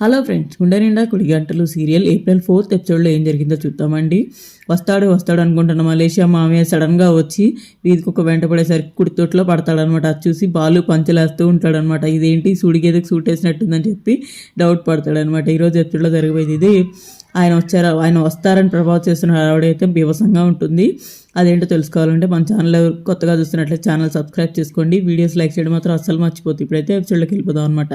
Hello friends గుండె నిండా కుడి గంటలు సీరియల్ ఏప్రిల్ ఫోర్త్ ఎపిసోడ్లో ఏం జరిగిందో చూద్దామండి. వస్తాడు వస్తాడు అనుకుంటున్న మలేషియా మామయ్య సడన్గా వచ్చి వీధికి ఒక వెంట పడేసరికి కుడితోట్లో పడతాడనమాట అది చూసి బాలు పంచలేస్తూ ఉంటాడనమాట ఇదేంటి? సూడిగేదకి సూట్ వేసినట్టుందని చెప్పి డౌట్ పడతాడనమాట ఈరోజు ఎపిసోడ్లో జరిగిపోయేది ఇది. ఆయన వచ్చారు? ఆయన వస్తారని ప్రభావం చేస్తున్న ఆవిడైతే బీభసంగా ఉంటుంది. అదేంటో తెలుసుకోవాలంటే మన ఛానల్ కొత్తగా చూస్తున్నట్లయితే ఛానల్ సబ్స్క్రైబ్ చేసుకోండి. వీడియోస్ లైక్ చేయడం మాత్రం అస్సలు మర్చిపోతుంది ఇప్పుడైతే ఎపిసోడ్లోకి వెళ్ళిపోదాం అనమాట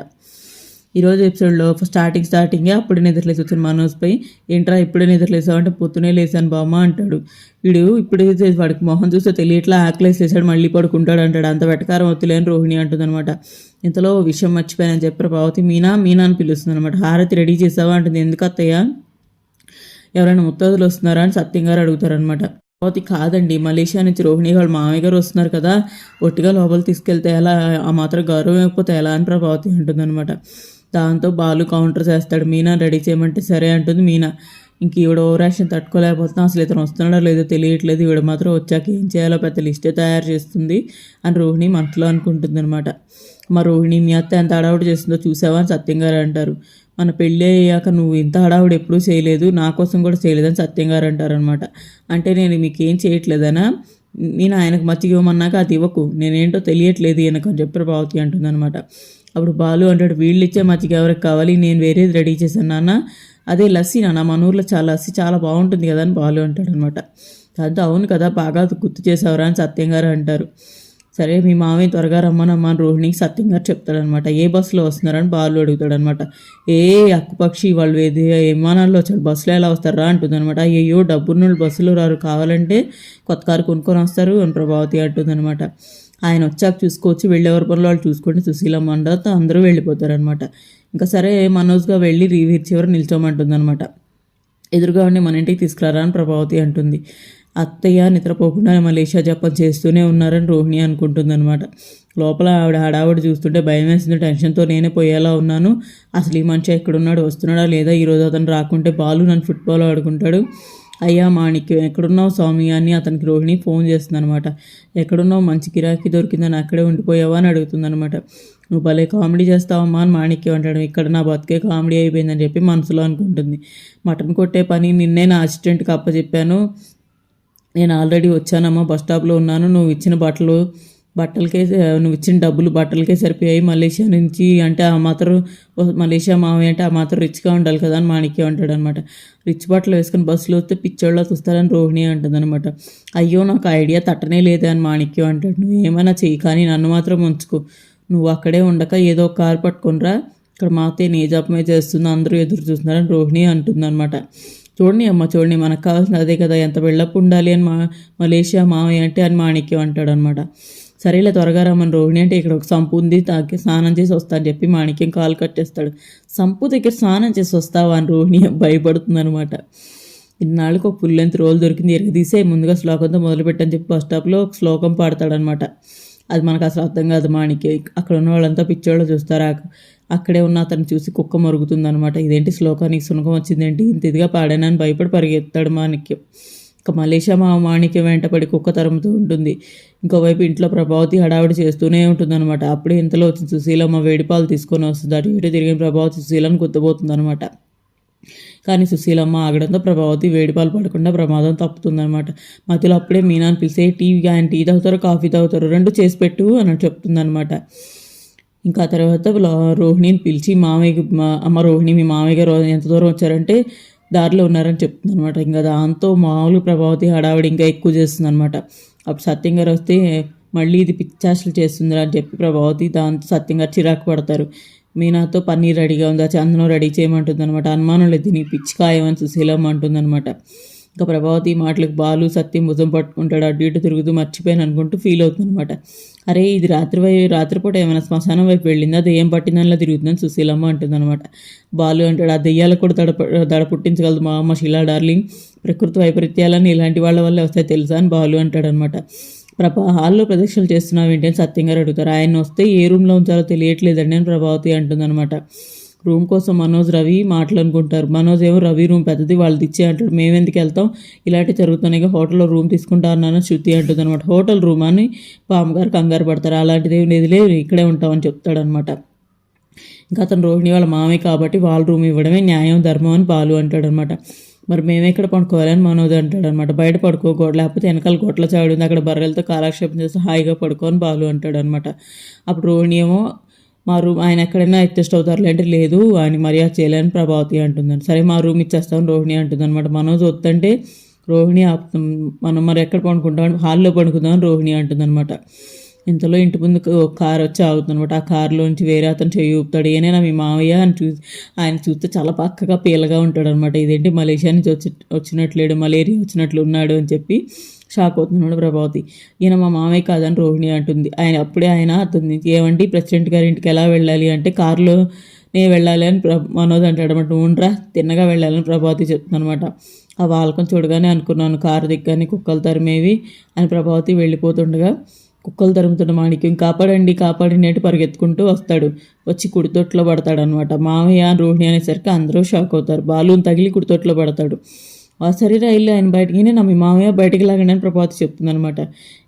ఈరోజు ఎపిసోడ్లో స్టార్టింగ్ స్టార్టింగే అప్పుడే నిద్రలేసి వచ్చిన మనోజ్పై ఏంట్రా ఇప్పుడే నిద్రలేసావు అంటే పొద్దునే లేసాను బామ్మ అంటాడు. వీడు ఇప్పుడే వాడికి మొహం చూస్తే తెలియట్లా ఆకలేసి వేసాడు మళ్ళీ పడుకుంటాడు అంటాడు. అంత వెటకారం వద్దులేని రోహిణి అంటుందన్నమాట. ఇంతలో విషయం మర్చిపోయానని చెప్పి ప్రభావతి మీనా మీనా అని పిలుస్తుంది అనమాట హారతి రెడీ చేసావా? అంటుంది. ఎందుకు అత్తయ్య? ఎవరైనా ముత్తాదులు వస్తున్నారా? అని సత్యం గారు అడుగుతారనమాట ప్రభావతి కాదండి. మలేషియా నుంచి రోహిణి వాళ్ళు మామయ్య గారు వస్తున్నారు కదా. ఒట్టిగా లోపల తీసుకెళ్తే ఎలా? ఆ మాత్రం గౌరవం ఇవ్వకపోతే ఎలా అని ప్రభావతి అంటుందన్నమాట. దాంతో బాలు కౌంటర్ చేస్తాడు. మీనా రెడీ చేయమంటే సరే అంటుంది మీనా. ఇంక ఈవిడ ఓవరాక్షన్ తట్టుకోలేకపోతున్నా. అసలు ఇతను వస్తున్నాడో లేదో తెలియట్లేదు. ఈవిడ మాత్రం వచ్చాక ఏం చేయాలో పెద్ద లిస్టే తయారు చేస్తుంది అని రోహిణి మనసులో అనుకుంటుంది అనమాట మా రోహిణి మీ అత్త ఎంత హడావుడి చేస్తుందో చూసావా అని సత్యం గారు అంటారు. మన పెళ్ళి అయ్యాక నువ్వు ఇంత హడావుడి ఎప్పుడూ చేయలేదు. నా కోసం కూడా చేయలేదని సత్యం గారు అంటారనమాట అంటే నేను మీకేం చేయట్లేదనా? నేను ఆయనకు మచ్చిగా ఇవ్వమన్నాక అది ఇవ్వకు. నేనేంటో తెలియట్లేదు ఈయనకు అని చెప్పి ప్రభావతి అంటుందన్నమాట. అప్పుడు బాలు అంటాడు వీళ్ళు ఇచ్చే మజ్జిగ ఎవరికి కావాలి? నేను వేరేది రెడీ చేశాను నాన్న. అదే లస్సీ నాన్న మన ఊర్లో చాలా లస్సీ చాలా బాగుంటుంది కదా అని బాలు అంటాడు అనమాట దాంతో అవును కదా బాగా గుర్తు చేసావురా అని సత్యం గారు అంటారు. సరే మీ మామయ్య త్వరగా రమ్మనమ్మా అని రోహిణికి సత్యం గారు చెప్తాడనమాట. ఏ బస్సులో వస్తున్నారని బాలు అడుగుతాడనమాట. ఏ అక్కుపక్షి వాళ్ళు ఏది విమానాల్లో వచ్చారు? బస్సులో ఎలా వస్తారా? అంటుందన్నమాట అయ్యో డబ్బున్న బస్సులో రారు కావాలంటే కొత్త కారు కొనుక్కొని వస్తారు అని ప్రభావతి అంటుందనమాట. ఆయన వచ్చాక చూసుకోవచ్చు వెళ్ళేవారి పనులు వాళ్ళు చూసుకుంటే సుశీలమ్మ తర్వాత అందరూ వెళ్ళిపోతారనమాట. ఇంకా సరే మనోజ్గా వెళ్ళి రీవీర్ చివరి నిల్చోమంటుందన్నమాట ఎదురుగా ఉండి మన ఇంటికి తీసుకురారా అని ప్రభావతి అంటుంది. అత్తయ్య నిద్రపోకుండా మలేషియా జపం చేస్తూనే ఉన్నారని రోహిణి అనుకుంటుందన్నమాట లోపల ఆవిడ హడావిడి చూస్తుంటే భయం వేసింది. టెన్షన్తో నేనే పోయేలా ఉన్నాను. అసలు ఈ మనిషి ఎక్కడున్నాడు వస్తున్నాడా లేదా? ఈరోజు అతను రాకుంటే బాలు నన్ను ఫుట్బాల్ ఆడుకుంటాడు. అయ్యా మాణిక్యం ఎక్కడున్నావు స్వామి? అని అతనికి రోహిణి ఫోన్ చేస్తుందనమాట ఎక్కడున్నావు? మంచి గిరాకీ దొరికిందని అక్కడే ఉండిపోయావా అని అడుగుతుందనమాట నువ్వు భలే కామెడీ చేస్తావమ్మా అని మాణిక్యం అంటాడు. ఇక్కడ నా బతికే కామెడీ అయిపోయిందని చెప్పి మనసులో అనుకుంటుంది. మటన్ కొట్టే పని నిన్నే నా అసిస్టెంట్కి అప్పచెప్పాను నేను ఆల్రెడీ వచ్చానమ్మా బస్ స్టాప్లో ఉన్నాను. నువ్వు ఇచ్చిన బట్టలు బట్టలకే నువ్వు ఇచ్చిన డబ్బులు బట్టలకే సరిపోయాయి. మలేషియా నుంచి అంటే ఆ మాత్రం మలేషియా మావయ్య అంటే ఆ మాత్రం రిచ్గా ఉండాలి కదా అని మాణిక్యం అంటాడు అనమాట రిచ్ బట్టలు వేసుకుని బస్సులో వస్తే పిచ్చోళ్ళ చూస్తారని రోహిణి అంటుంది అనమాట అయ్యో నాకు ఐడియా తట్టనే లేదే అని మాణిక్యం అంటాడు. నువ్వు ఏమైనా చెయ్యి కానీ నన్ను మాత్రం ఉంచుకో. నువ్వు అక్కడే ఉండక ఏదో ఒక కారు పట్టుకునిరా. ఇక్కడ మాతే నీ జపమే చేస్తుంది. అందరూ ఎదురు చూస్తున్నారని రోహిణి అంటుందన్నమాట చూడండి అమ్మ చూడండి మనకు కావాల్సిన అదే కదా. ఎంత వెళ్ళపు ఉండాలి అని మా మలేషియా మావయ్య అంటే అని మాణిక్యం అంటాడు అనమాట సరేలే త్వరగా రమ్మని రోహిణి అంటే ఇక్కడ ఒక సంపు ఉంది తాకి స్నానం చేసి వస్తా అని చెప్పి మాణిక్యం కాలు కట్టేస్తాడు. సంపు దగ్గర స్నానం చేసి వస్తావా అని రోహిణి భయపడుతుంది అనమాట ఇన్నాళ్ళకి ఒక పుల్లెంత రోల్ దొరికింది ఎరగదీసే ముందుగా శ్లోకంతో మొదలుపెట్టని చెప్పి బస్ స్టాప్లో ఒక శ్లోకం పాడతాడనమాట అది మనకు అసలు అర్థం కాదు మాణిక్యం. అక్కడ ఉన్న వాళ్ళంతా పిచ్చోళ్ళు చూస్తారు. అక్కడే ఉన్న అతను చూసి కుక్క మరుగుతుందనమాట ఇదేంటి శ్లోకానికి సునకం వచ్చిందేంటి? ఇంత ఇదిగా పాడానని భయపడి పరిగెత్తాడు మాణిక్యం. ఇక మలేషియా మా మాణిక్యం వెంటపడి కుక్క తరుముతూ ఉంటుంది. ఇంకోవైపు ఇంట్లో ప్రభావతి హడావిడి చేస్తూనే ఉంటుందన్నమాట. అప్పుడే ఇంతలో వచ్చి సుశీలమ్మ వేడిపాలు తీసుకొని వస్తుంది. అటు ఇటు తిరిగిన ప్రభావతి సుశీలను గుర్తుపోతుందన్నమాట కానీ సుశీలమ్మ ఆగడంతో ప్రభావతి వేడిపాలు పడకుండా ప్రమాదం తప్పుతుందనమాట మధ్యలో అప్పుడే మీనాన్ని పిలిచే టీ ఆయన టీ తాగుతారు కాఫీ తాగుతారు రెండు చేసి పెట్టు అని చెప్తుందనమాట ఇంకా తర్వాత రోహిణిని పిలిచి మామయ్య అమ్మ రోహిణి మీ మామయ్య గారు ఎంత దూరం వచ్చారంటే దారిలో ఉన్నారని చెప్తుంది అనమాట ఇంకా దాంతో మామూలు ప్రభావతి హడావిడి ఇంకా ఎక్కువ చేస్తుంది అనమాట అప్పుడు సత్యం గారు వస్తే మళ్ళీ ఇది పిచ్చాసలు చేస్తుంది అని చెప్పి ప్రభావతి దాంతో సత్యం గారు చిరాకు పడతారు. మీనాతో పన్నీర్ రెడీగా ఉందా? చందనం రెడీ చేయమంటుంది అనమాట అనుమానం లేదు నీ పిచ్చికాయమని సుశీలం అంటుంది అనమాట ఇంకా ప్రభావతి మాటలకు బాలు సత్యం భుజం పట్టుకుంటాడు అటు ఇటు తిరుగుతూ మర్చిపోయాను అనుకుంటూ ఫీల్ అవుతుంది అనమాట అరే ఇది రాత్రి వై రాత్రిపూట ఏమైనా శ్మశానం వైపు వెళ్ళిందా? దెయ్యం పట్టిందనిలా తిరుగుతుందని సుశీలమ్మ అంటుందన్నమాట. బాలు అంటాడు ఆ దెయ్యాలకు కూడా దడ దడ పుట్టించగలదు మా అమ్మ శిలా డార్లింగ్. ప్రకృతి వైపరీత్యాలని ఇలాంటి వాళ్ళ వల్ల వస్తాయి తెలుసా? అని బాలు అంటాడనమాట ప్రభా హాల్లో ప్రదక్షిణలు చేస్తున్నావు ఏంటి అని సత్యం గారు అడుగుతారు. ఆయన వస్తే ఏ రూమ్లో ఉంచాలో తెలియట్లేదండి అని ప్రభావతి అంటుందన్నమాట. రూమ్ కోసం మనోజ్ రవి మాట్లాడుకుంటారు. మనోజ్ ఏమో రవి రూమ్ పెద్దది వాళ్ళది ఇచ్చే అంటాడు. మేము ఎందుకు వెళ్తాం? ఇలాంటి జరుగుతున్నాయి. హోటల్లో రూమ్ తీసుకుంటా అన్నాను. శృతి అంటుంది అనమాట హోటల్ రూమ్ అని పామగారు కంగారు పడతారు. అలాంటిది ఏమి లేదు. ఇక్కడే ఉంటామని చెప్తాడనమాట ఇంకా అతను రోహిణి వాళ్ళ మామే కాబట్టి వాళ్ళ రూమ్ ఇవ్వడమే న్యాయం ధర్మం అని బాలు అంటాడనమాట మరి మేమే ఇక్కడ పడుకోవాలని మనోజ్ అంటాడనమాట బయట పడుకోకూడదు లేకపోతే వెనకాల గొట్ల చాడు ఉంది. అక్కడ బర్రెలతో కాలక్షేపం చేస్తే హాయిగా పడుకోని బాలు అంటాడనమాట అప్పుడు రోహిణి ఏమో మా రూమ్ ఆయన ఎక్కడైనా అడ్జస్ట్ అవుతారులే అంటే లేదు ఆయన మర్యాద చేయలేని ప్రభావతి అంటుందని సరే మా రూమ్ ఇచ్చేస్తాం రోహిణి అంటుందన్నమాట. మనోజ్ వద్దంటే రోహిణి ఆపుతాం. మనం మరి ఎక్కడ పండుకుంటాం? హాల్లో పండుకుందాం రోహిణి అంటుందన్నమాట. ఇంతలో ఇంటి ముందు ఒక కార్ వచ్చి ఆగుతుందన్నమాట. ఆ కారులోంచి వేరే అతను చేయి ఊపుతాడు. ఏనైనా మీ మావయ్య అని చూ ఆయన చూస్తే చాలా పక్కగా పీలగా ఉంటాడు అనమాట ఇదేంటి మలేషియా నుంచి వచ్చి వచ్చినట్లేడు మలేరియా వచ్చినట్లు ఉన్నాడు అని చెప్పి షాక్ అవుతున్నాడు ప్రభావతి. ఈయన మా మామయ్య కాదని రోహిణి అంటుంది. ఆయన అప్పుడే ఆయన అతను ఏమండి ప్రెసిడెంట్ గారి ఇంటికి ఎలా వెళ్ళాలి అంటే కారులో నే వెళ్ళాలి అని ప్ర మనోజ్ అంటాడు అనమాట ఉండరా తిన్నగా వెళ్ళాలని ప్రభావతి చెప్తుంది అనమాట ఆ వాళ్ళకం చూడగానే అనుకున్నాను. కారు దిగ్గానే కుక్కలు తరిమేవి అని ప్రభావతి వెళ్ళిపోతుండగా కుక్కలు తరుముతున్న మాణిక్యం కాపాడండి కాపాడండి అంటే పరిగెత్తుకుంటూ వస్తాడు. వచ్చి కుడితోట్లో పడతాడు అనమాట మామయ్య రోహిణి అనేసరికి అందరూ షాక్ అవుతారు. బాలుని తగిలి కుడితోట్లో పడతాడు. ఆ సరే రైలు ఆయన బయటికి నా మీ మామయ్య బయటికి లాగండి అని ప్రభాతి చెప్తుంది అనమాట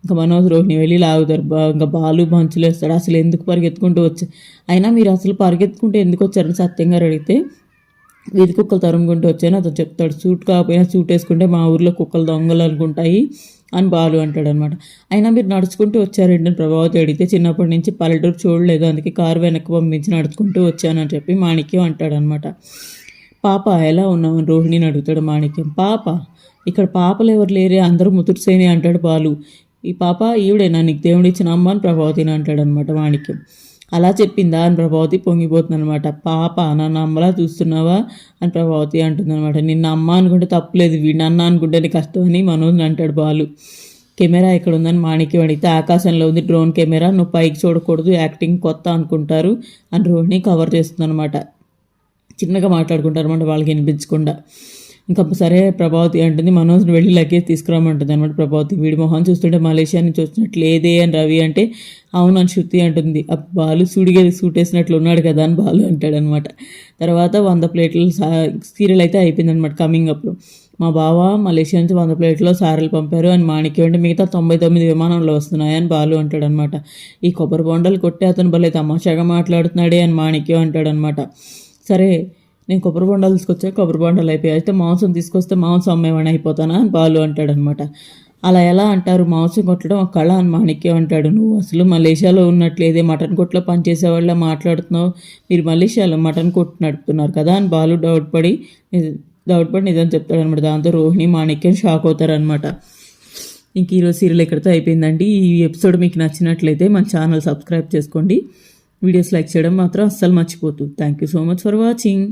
ఇంకా మనోజ్ రోహిణి వెళ్ళి లాగుతారు. ఇంకా బాలు బంచులు వేస్తాడు అసలు ఎందుకు పరిగెత్తుకుంటూ వచ్చారు అయినా మీరు అసలు పరిగెత్తుకుంటూ ఎందుకు వచ్చారని సత్యంగా అడిగితే వీధి కుక్కలు తరుముకుంటూ వచ్చాను. అతను చెప్తాడు సూట్ కాకపోయినా సూట్ వేసుకుంటే మా ఊర్లో కుక్కలు దొంగలు అనుకుంటాయి అని బాలు అంటాడు అనమాట అయినా మీరు నడుచుకుంటూ వచ్చారండి ప్రభావతి అడిగితే చిన్నప్పటి నుంచి పల్లెటూరు చూడలేదు అందుకే కారు వెనక్కి పంపించి నడుచుకుంటూ వచ్చానని చెప్పి మాణిక్యం అంటాడనమాట. పాప ఎలా ఉన్నావు? రోహిణిని అడుగుతాడు మాణిక్యం. పాప? ఇక్కడ పాపలు ఎవరు లేరే? అందరూ ముతురుసేని అంటాడు బాలు. ఈ పాప ఈవిడేనా? నీకు దేవుడు ఇచ్చిన అమ్మ అని ప్రభావతిని అంటాడు అనమాట మాణిక్యం. అలా చెప్పిందా? అని ప్రభావతి పొంగిపోతుంది అనమాట పాప నన్ను అమ్మలా చూస్తున్నావా? అని ప్రభావతి అంటుందనమాట నిన్న అమ్మ అనుకుంటే తప్పులేదు వీడిని అన్న అనుకుంటేనే కష్టం అని మనోజ్ అంటాడు బాలు. కెమెరా ఇక్కడ ఉందని మాణిక్యం అడిగితే ఆకాశంలో ఉంది డ్రోన్ కెమెరా నువ్వు పైకి చూడకూడదు యాక్టింగ్ కొత్త అనుకుంటారు అని రోహిణి కవర్ చేస్తుందనమాట చిన్నగా మాట్లాడుకుంటారు అనమాట వాళ్ళకి వినిపించకుండా. ఇంకా సరే ప్రభావతి అంటుంది మనోజ్ని వెళ్ళి లగేజ్ తీసుకురామంటుంది అనమాట ప్రభావతి. వీడి మొహం చూస్తుంటే మలేషియా నుంచి వచ్చినట్లు లేదే అని రవి అంటే అవును అని శృతి అంటుంది. ఆ బాలు సుడిగేది సూటేసినట్లు ఉన్నాడు కదా అని బాలు అంటాడనమాట తర్వాత వంద ప్లేట్ల సీరియల్ అయితే అయిపోయిందనమాట కమింగ్ అప్లో మా బావ మలేషియా నుంచి వంద ప్లేట్లో సారెలు పంపారు అని మాణిక్యం అంటే మిగతా తొంభై తొమ్మిది విమానంలో వస్తున్నాయని బాలు అంటాడనమాట ఈ కొబ్బరి బొండలు కొట్టి అతను భలే తమాషాగా మాట్లాడుతున్నాడే అని మాణిక్యం అంటాడనమాట సరే నేను కొబ్బరి బొండాలు తీసుకొచ్చా కొబ్బరి బొండాలు అయిపోయాయి. అయితే మాంసం తీసుకొస్తే మాంసం అమ్మేవాడిని అయిపోతానా అని బాలు అంటాడనమాట అలా ఎలా అంటారు? మాంసం కొట్టడం ఒక కళ అని మాణిక్యం అంటాడు. నువ్వు అసలు మలేషియాలో ఉన్నట్లేదే మటన్ కొట్లో పనిచేసే వాళ్ళ మాట్లాడుతున్నావు. మీరు మలేషియాలో మటన్ కొట్టు నడుపుతున్నారు కదా అని బాలు డౌట్ పడి డౌట్ పడి నిజం చెప్తాడు అనమాట దాంతో రోహిణి మాణిక్యం షాక్ అవుతారనమాట ఇంక ఈరోజు సీరియల్ ఎక్కడితో అయిపోయిందండి. ఈ ఎపిసోడ్ మీకు నచ్చినట్లయితే మన ఛానల్ సబ్స్క్రైబ్ చేసుకోండి. వీడియోస్ లైక్ చేయడం మాత్రం అస్సలు మర్చిపోతుంది thank you so much for watching.